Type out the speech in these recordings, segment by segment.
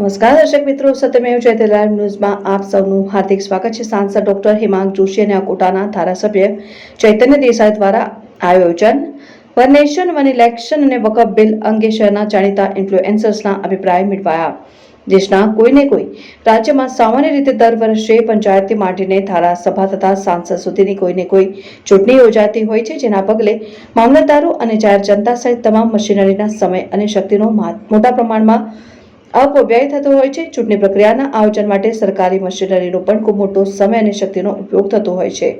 નમસ્કાર, દર્શક મિત્રો. સત્યમેવ જયતે લાઈવ ન્યૂઝમાં આપ સૌનું હાર્દિક સ્વાગત છે. સાંસદ ડોક્ટર હિમાંગ જોશી અને અકોટાના ધારાસભ્ય ચૈતન્ય દેસાઈ દ્વારા આયોજન. વન નેશન વન ઇલેક્શન અને વકફ બિલ અંગે શહેરના જાણીતા ઇન્ફ્લુએન્સર્સના અભિપ્રાય મેળવાયા. દેશના કોઈને કોઈ, રાજ્યમાં સામાન્ય રીતે દર વર્ષે પંચાયતથી માંડીને ધારાસભા તથા સાંસદ સુધીની કોઈને કોઈ ચૂંટણી યોજાતી હોય છે, જેના પગલે મામલતદારો અને જાહેર જનતા સહિત તમામ મશીનરીના સમય અને શક્તિનો મોટા પ્રમાણમાં અપવ્યય થતો હોય છે. ચૂંટણી પ્રક્રિયાના આયોજન માટે સરકારી મશીનરીનો પણ ખૂબ મોટો સમય અને શક્તિનો ઉપયોગ થતો હોય છે.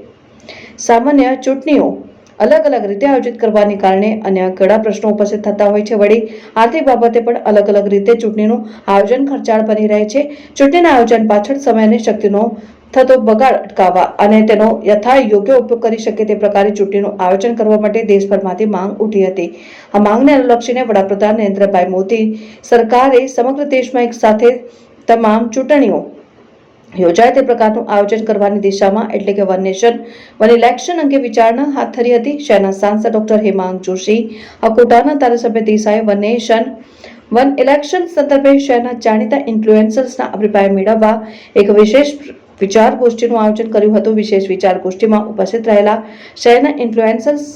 સામાન્ય ચૂંટણીઓ અલગ અલગ રીતે આયોજિત કરવાને કારણે અન્ય ઘણા પ્રશ્નો ઉપસ્થિત થતા હોય છે. વળી આર્થિક બાબતે પણ અલગ અલગ રીતે ચૂંટણીનું આયોજન ખર્ચાળ બની રહે છે. ચૂંટણીના આયોજન પાછળ સમય અને શક્તિનો થતો બગાડ અટકાવવા અને તેનો યથા યોગ્ય ઉપયોગ કરી શકે તે પ્રકારે ચૂંટણીનું આયોજન કરવા માટે દેશભરમાંથી માંગ ઉઠી હતી. આ માંગને અનુલક્ષીને વડાપ્રધાન નરેન્દ્રભાઈ મોદી સરકારે સમગ્ર દેશમાં એક સાથે તમામ ચૂંટણીઓ યોજાય તે પ્રકારનું આયોજન કરવાની દિશામાં એટલે કે વન નેશન, વન ઇલેક્શન અંગે વિચારણા હાથ ધરી હતી. શહેરના સાંસદ ડોક્ટર હેમાંગ જોશી, અકોટાના ધારાસભ્ય Desai, one nation, one election સંદર્ભે શહેરના જાણીતા ઇન્ફ્લુએન્સર્સના અભિપ્રાય મેળવવા એક વિશેષ વિચાર ગોષ્ઠીનું આયોજન કર્યું હતું. વિશેષ વિચાર ગોષ્ઠીમાં ઉપસ્થિત રહેલા શહેરના ઇન્ફ્લુએન્સર્સ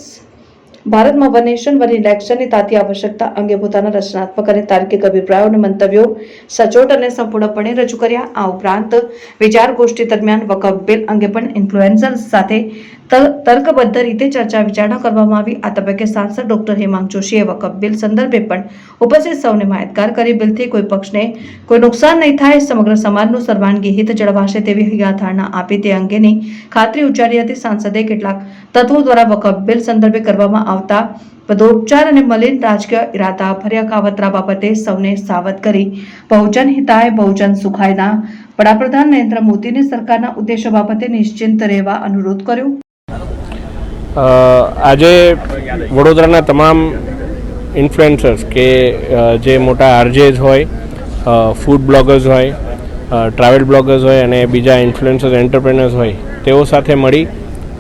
ભારતમાં વન નેશન વન ઇલેક્શનની તાતી આવશ્યકતા અંગે પોતાના રચનાત્મક અને તાર્કિક અભિપ્રાયો અને મંતવ્યો સચોટ અને સંપૂર્ણપણે રજૂ કર્યા. આ ઉપરાંત વિચાર ગોષ્ઠી દરમિયાન વકફ બિલ અંગે પણ ઇન્ફ્લુએન્સર્સ સાથે તર્કબદ્ધ રીતે ચર્ચા વિચારણા કરવામાં આવી. આ તબક્કે સાંસદ ડોક્ટર હેમાંગ જોશીએ વકફ બિલ સંદર્ભે પણ ઉપસ્થિત સૌને માહિતગાર કરી બિલથી કોઈ પક્ષને કોઈ નુકસાન નહીં થાય, સમગ્ર સમાજનું સર્વાંગી હિત જળવાશે તેવી હૈયાધારણા આપી તે અંગેની ખાતરી ઉચ્ચારી હતી. સાંસદે કેટલાક તત્વો દ્વારા વકફ બિલ સંદર્ભે કરવામાં આવતા પદોપચાર અને મલિન રાજકીય ઇરાદા ભર્યા કાવતરા બાબતે સૌને સાવધ કરી. બહુજન હિતાય, બહુજન સુખાયના. વડાપ્રધાન નરેન્દ્ર મોદીની સરકારના ઉદ્દેશો બાબતે નિશ્ચિંત રહેવા અનુરોધ કર્યો. આજે વડોદરાના તમામ ઇન્ફ્લુએન્સર્સ કે જે મોટા આરજેઝ હોય ફૂડ બ્લોગર્સ હોય ટ્રાવેલ બ્લોગર્સ હોય અને બીજા ઇન્ફ્લુએન્સર્સ એન્ટરપ્રેનર્સ હોય, તેઓ સાથે મળી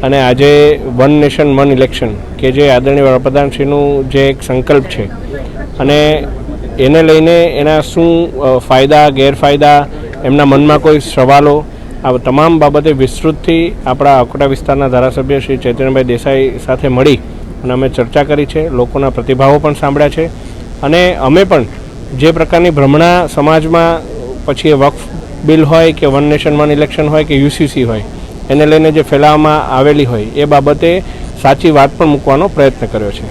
અને આજે વન નેશન, વન ઇલેક્શન, કે જે આદરણીય વડાપ્રધાનશ્રીનું જે એક સંકલ્પ છે. અને એને લઈને એના શું ફાયદા, ગેરફાયદા, એમના મનમાં કોઈ સવાલો, આ તમામ બાબતે વિસ્તૃતથી આપણા અકોટા વિસ્તારના ધારાસભ્ય શ્રી ચૈતન્યભાઈ દેસાઈ સાથે મળી અને અમે ચર્ચા કરી છે. લોકોના પ્રતિભાવો પણ સાંભળ્યા છે. અને અમે પણ જે પ્રકારની ભ્રમણા સમાજમાં, પછી એ વક્ફ બિલ હોય કે વન નેશન, વન ઇલેક્શન હોય કે યુસીસી હોય એને લઈને જે ફેલાવવામાં આવેલી હોય એ બાબતે સાચી વાત પણ મૂકવાનો પ્રયત્ન કર્યો છે.